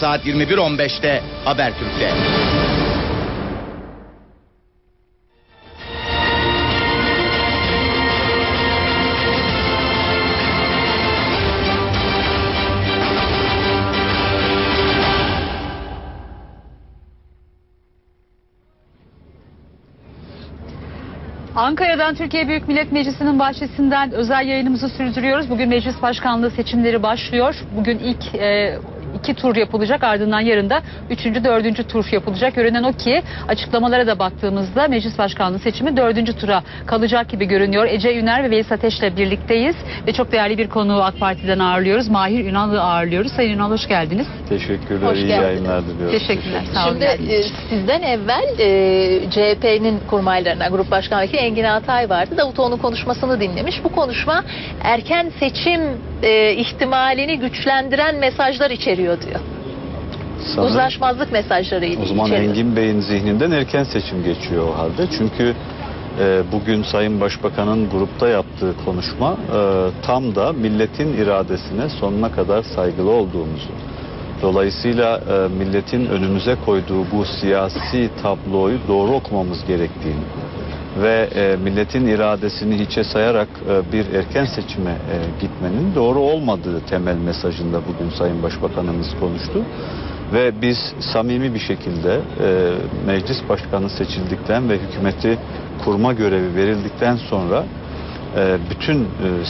saat 21.15'te Habertürk'te. Ankara'dan Türkiye Büyük Millet Meclisi'nin bahçesinden özel yayınımızı sürdürüyoruz. Bugün meclis başkanlığı seçimleri başlıyor. Bugün ilk e, iki tur yapılacak ardından yarın da üçüncü, dördüncü tur yapılacak. Görünen o ki açıklamalara da baktığımızda meclis başkanlığı seçimi dördüncü tura kalacak gibi görünüyor. Ece Üner ve Veys Ateş'le birlikteyiz ve çok değerli bir konuğu AK Parti'den ağırlıyoruz. Mahir Ünal'ı ağırlıyoruz. Sayın Ünal hoş geldiniz. Teşekkürler, Hoş iyi geldiniz. yayınlar diliyorum. Teşekkürler. Sağ olun. Şimdi e, sizden evvel e, CHP'nin kurmaylarına Grup Başkan Vekili Engin Altay vardı. Davutoğlu'nun konuşmasını dinlemiş. Bu konuşma erken seçim e, ihtimalini güçlendiren mesajlar içeriyor diyor. Sanırım Uzlaşmazlık mesajları o zaman içeriyor. Engin Bey'in zihninden erken seçim geçiyor o halde. Çünkü e, bugün Sayın Başbakan'ın grupta yaptığı konuşma e, tam da milletin iradesine sonuna kadar saygılı olduğumuzu. Dolayısıyla e, milletin önümüze koyduğu bu siyasi tabloyu doğru okumamız gerektiğini ve e, milletin iradesini hiçe sayarak e, bir erken seçime e, gitmenin doğru olmadığı temel mesajında bugün Sayın Başbakanımız konuştu. Ve biz samimi bir şekilde e, meclis başkanı seçildikten ve hükümeti kurma görevi verildikten sonra e, bütün e,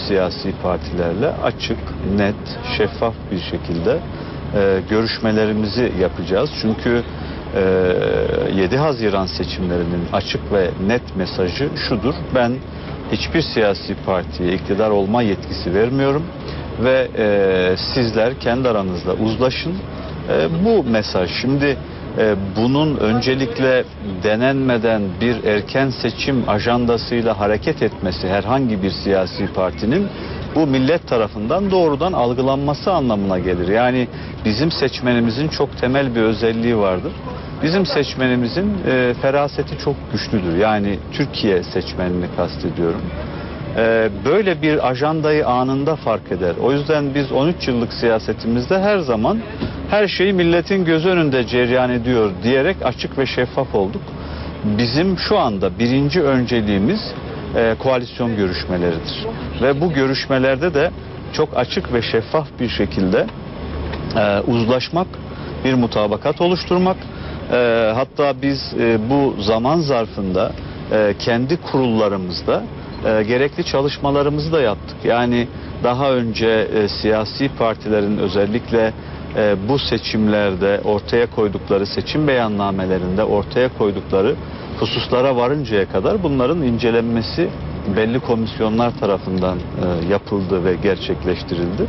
siyasi partilerle açık, net, şeffaf bir şekilde e, görüşmelerimizi yapacağız. Çünkü e, 7 Haziran seçimlerinin açık ve net mesajı şudur. Ben hiçbir siyasi partiye iktidar olma yetkisi vermiyorum ve e, sizler kendi aranızda uzlaşın. E, bu mesaj şimdi e, bunun öncelikle denenmeden bir erken seçim ajandasıyla hareket etmesi herhangi bir siyasi partinin bu millet tarafından doğrudan algılanması anlamına gelir. Yani bizim seçmenimizin çok temel bir özelliği vardır. Bizim seçmenimizin e, feraseti çok güçlüdür. Yani Türkiye seçmenini kastediyorum. E, böyle bir ajandayı anında fark eder. O yüzden biz 13 yıllık siyasetimizde her zaman her şeyi milletin gözü önünde cereyan ediyor diyerek açık ve şeffaf olduk. Bizim şu anda birinci önceliğimiz e, koalisyon görüşmeleridir. Ve bu görüşmelerde de çok açık ve şeffaf bir şekilde e, uzlaşmak, bir mutabakat oluşturmak. E, hatta biz e, bu zaman zarfında e, kendi kurullarımızda e, gerekli çalışmalarımızı da yaptık. Yani daha önce e, siyasi partilerin özellikle e, bu seçimlerde ortaya koydukları seçim beyannamelerinde ortaya koydukları hususlara varıncaya kadar bunların incelenmesi belli komisyonlar tarafından e, yapıldı ve gerçekleştirildi.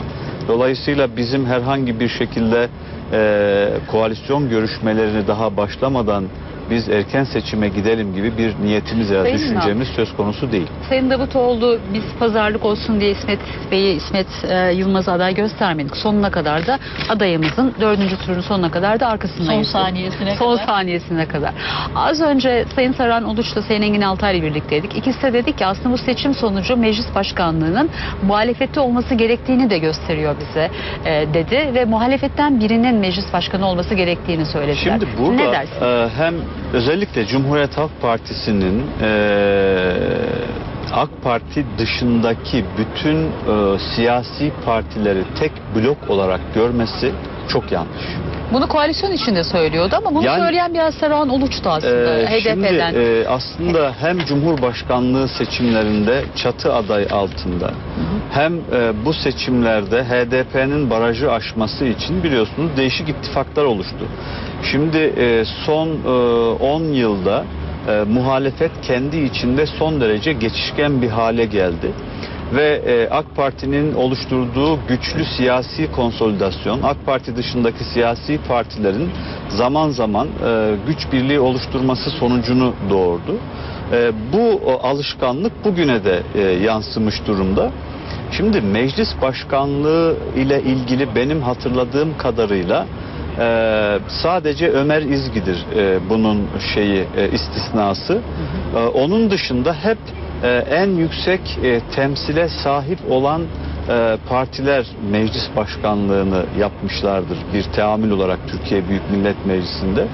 Dolayısıyla bizim herhangi bir şekilde e, koalisyon görüşmelerini daha başlamadan biz erken seçime gidelim gibi bir niyetimiz ya da Sayın düşüncemiz söz konusu değil. Sayın Davutoğlu biz pazarlık olsun diye İsmet Bey'i İsmet e, Yılmaz'ı aday göstermedik. Sonuna kadar da adayımızın dördüncü turun sonuna kadar da arkasındayız. Son saniyesine Son kadar. saniyesine kadar. Az önce Sayın Saran Uluç'la Sayın Engin Altay ile birlikteydik. İkisi de dedik ki aslında bu seçim sonucu meclis başkanlığının muhalefette olması gerektiğini de gösteriyor bize e, dedi. Ve muhalefetten birinin meclis başkanı olması gerektiğini söylediler. Şimdi burada Ne dersin? e, hem özellikle Cumhuriyet Halk Partisi'nin e, AK Parti dışındaki bütün e, siyasi partileri tek blok olarak görmesi çok yanlış. Bunu koalisyon içinde söylüyordu ama bunu Yani- söyleyen biraz Saran Uluç'tu aslında Ee, şimdi HDP'den. e, aslında hem Cumhurbaşkanlığı seçimlerinde çatı aday altında hem e, bu seçimlerde HDP'nin barajı aşması için biliyorsunuz değişik ittifaklar oluştu. Şimdi e, son e, 10 yılda e, muhalefet kendi içinde son derece geçişken bir hale geldi ve e, AK Parti'nin oluşturduğu güçlü siyasi konsolidasyon, AK Parti dışındaki siyasi partilerin zaman zaman e, güç birliği oluşturması sonucunu doğurdu. E, bu o, alışkanlık bugüne de e, yansımış durumda. Şimdi meclis başkanlığı ile ilgili benim hatırladığım kadarıyla e, sadece Ömer İzgi'dir e, bunun şeyi e, istisnası. E, onun dışında hep e, en yüksek e, temsile sahip olan e, partiler meclis başkanlığını yapmışlardır bir teamül olarak Türkiye Büyük Millet Meclisi'nde.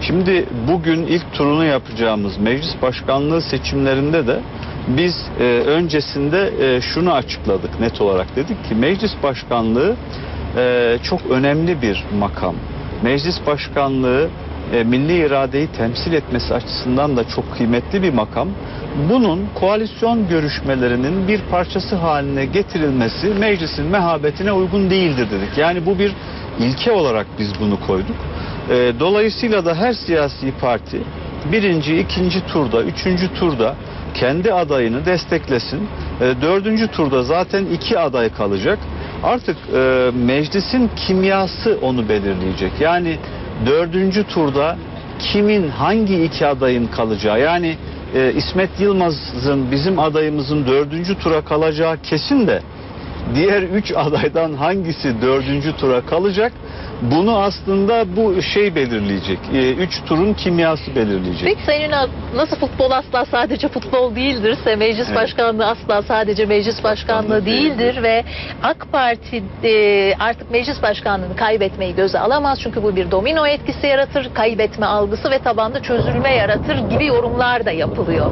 Şimdi bugün ilk turunu yapacağımız meclis başkanlığı seçimlerinde de biz e, öncesinde e, şunu açıkladık net olarak dedik ki meclis başkanlığı e, çok önemli bir makam. Meclis başkanlığı e, milli iradeyi temsil etmesi açısından da çok kıymetli bir makam. Bunun koalisyon görüşmelerinin bir parçası haline getirilmesi meclisin mehabetine uygun değildir dedik. Yani bu bir ilke olarak biz bunu koyduk. E, dolayısıyla da her siyasi parti birinci, ikinci turda, üçüncü turda kendi adayını desteklesin. E, dördüncü turda zaten iki aday kalacak. Artık e, meclisin kimyası onu belirleyecek. Yani dördüncü turda kimin hangi iki adayın kalacağı yani e, İsmet Yılmaz'ın bizim adayımızın dördüncü tura kalacağı kesin de diğer üç adaydan hangisi dördüncü tura kalacak bunu aslında bu şey belirleyecek. E, üç turun kimyası belirleyecek. Peki Sayın Ünal nasıl futbol asla sadece futbol değildirse meclis Evet. başkanlığı asla sadece meclis başkanlığı değildir değildir. ve AK Parti e, artık meclis başkanlığını kaybetmeyi göze alamaz çünkü bu bir domino etkisi yaratır, kaybetme algısı ve tabanda çözülme yaratır gibi yorumlar da yapılıyor.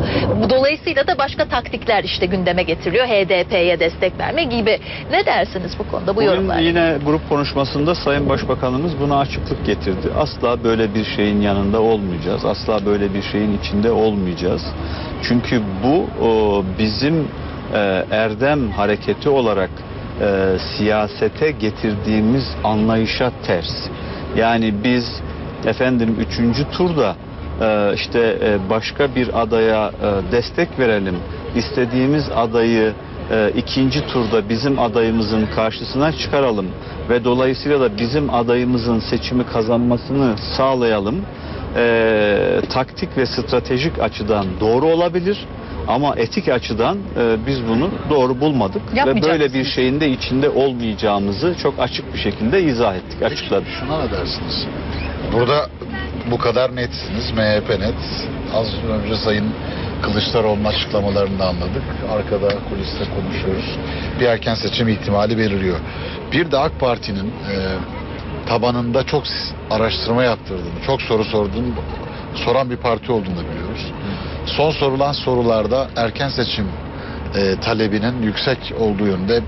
Dolayısıyla da başka taktikler işte gündeme getiriliyor. HDP'ye destek verme gibi. Ne dersiniz bu konuda bu Bugün yorumlar? yine grup konuşmasında Sayın Başbakanımız buna açıklık getirdi. Asla böyle bir şeyin yanında olmayacağız. Asla böyle bir şeyin içinde olmayacağız. Çünkü bu o, bizim e, erdem hareketi olarak e, siyasete getirdiğimiz anlayışa ters. Yani biz efendim üçüncü turda e, işte e, başka bir adaya e, destek verelim. İstediğimiz adayı e, ikinci turda bizim adayımızın karşısına çıkaralım ve dolayısıyla da bizim adayımızın seçimi kazanmasını sağlayalım. E, taktik ve stratejik açıdan doğru olabilir ama etik açıdan e, biz bunu doğru bulmadık ve böyle bir şeyin de içinde olmayacağımızı çok açık bir şekilde izah ettik, açıkladık. Şuna ne dersiniz? Burada bu kadar netsiniz. MHP net. Az önce Sayın Kılıçdaroğlu'nun açıklamalarını da anladık. Arkada kuliste konuşuyoruz. Bir erken seçim ihtimali beliriyor. Bir de AK Parti'nin e, tabanında çok araştırma yaptırdığını, çok soru sorduğunu, soran bir parti olduğunu da biliyoruz. Son sorulan sorularda erken seçim e, talebinin yüksek olduğu yönde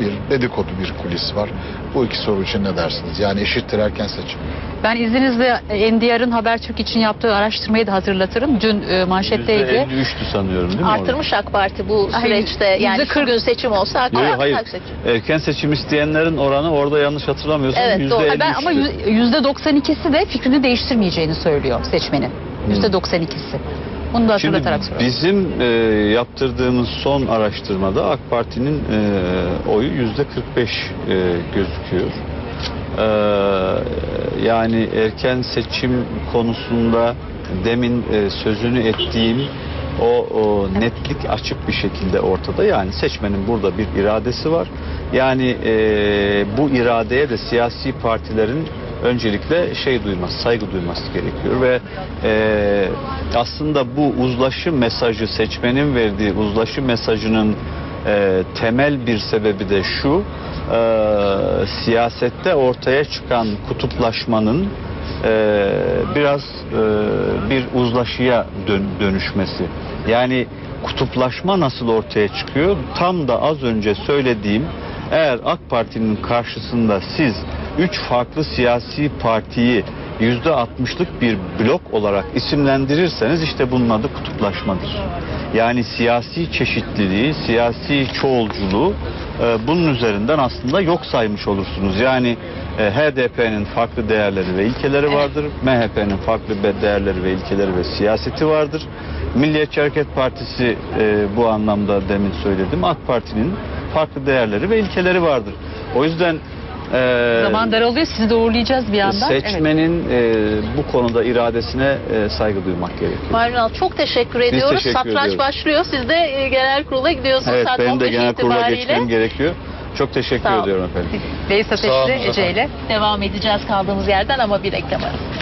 bir dedikodu bir kulis var. Bu iki soru için ne dersiniz? Yani eşittir erken seçim. Ben izninizle NDR'ın Habertürk için yaptığı araştırmayı da hatırlatırım. Dün e, manşetteydi. %53'tü sanıyorum değil mi? Artırmış AK Parti bu Hayır, süreçte yani kırk. bugün seçim olsa AK Yok, Parti hayır. Seçim. Erken seçim isteyenlerin oranı orada yanlış hatırlamıyorsam Evet, doğru. %53'tü. Ben ama yüz- yüzde 92'si de fikrini değiştirmeyeceğini söylüyor seçmenin. Yüzde 92'si. Bunu da Şimdi hatırlatarak soralım. bizim e, yaptırdığımız son araştırmada AK Parti'nin e, oyu yüzde 45 e, gözüküyor. E, yani erken seçim konusunda demin e, sözünü ettiğim o, o netlik açık bir şekilde ortada. Yani seçmenin burada bir iradesi var. Yani e, bu iradeye de siyasi partilerin öncelikle şey duyması, saygı duyması gerekiyor ve e, aslında bu uzlaşı mesajı seçmenin verdiği uzlaşı mesajının e, temel bir sebebi de şu e, siyasette ortaya çıkan kutuplaşmanın e, biraz e, bir uzlaşıya dön- dönüşmesi. Yani kutuplaşma nasıl ortaya çıkıyor? Tam da az önce söylediğim eğer AK Parti'nin karşısında siz üç farklı siyasi partiyi yüzde altmışlık bir blok olarak isimlendirirseniz işte bunun adı kutuplaşmadır. Yani siyasi çeşitliliği, siyasi çoğulculuğu e, bunun üzerinden aslında yok saymış olursunuz. Yani e, HDP'nin farklı değerleri ve ilkeleri vardır. MHP'nin farklı değerleri ve ilkeleri ve siyaseti vardır. Milliyetçi Hareket Partisi e, bu anlamda demin söyledim. AK Parti'nin farklı değerleri ve ilkeleri vardır. O yüzden e, Zaman daralıyor. Sizi de uğurlayacağız bir yandan. Evet. seçmenin e, bu konuda iradesine e, saygı duymak gerekiyor. Mahir Ünal çok teşekkür ediyoruz. teşekkür Satranç ediyoruz. başlıyor. Siz de e, genel kurula gidiyorsunuz. Evet Saat benim de 15 genel kurula itibariyle. geçmem gerekiyor. Çok teşekkür ediyorum efendim. Beys Sağ olun Ateşli efendim. Ece ile. Devam edeceğiz kaldığımız yerden ama bir reklam arası.